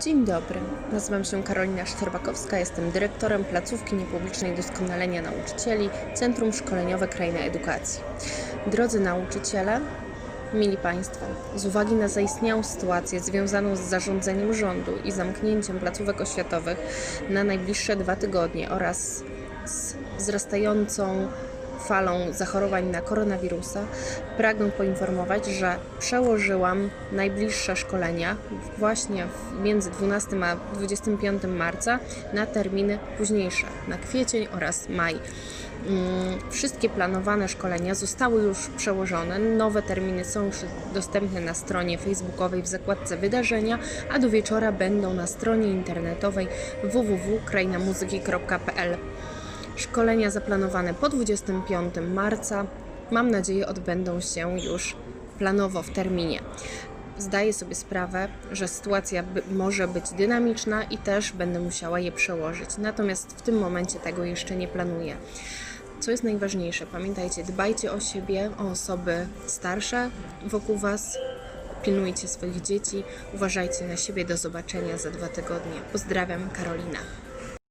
Dzień dobry, nazywam się Karolina Szczerbakowska, jestem dyrektorem placówki niepublicznej doskonalenia nauczycieli Centrum Szkoleniowe Kraina Edukacji. Drodzy nauczyciele, mili Państwo, z uwagi na zaistniałą sytuację związaną z zarządzeniem rządu i zamknięciem placówek oświatowych na najbliższe dwa tygodnie oraz z wzrastającą falą zachorowań na koronawirusa, pragnę poinformować, że przełożyłam najbliższe szkolenia właśnie między 12 a 25 marca na terminy późniejsze, na kwiecień oraz maj. Mm, Wszystkie planowane szkolenia zostały już przełożone. Nowe terminy są już dostępne na stronie facebookowej w zakładce wydarzenia, a do wieczora będą na stronie internetowej www.krainamuzyki.pl. Szkolenia zaplanowane po 25 marca, mam nadzieję, odbędą się już planowo w terminie. Zdaję sobie sprawę, że sytuacja by, może być dynamiczna i też będę musiała je przełożyć. Natomiast w tym momencie tego jeszcze nie planuję. Co jest najważniejsze, pamiętajcie, dbajcie o siebie, o osoby starsze wokół Was, pilnujcie swoich dzieci, uważajcie na siebie. Do zobaczenia za dwa tygodnie. Pozdrawiam, Karolina.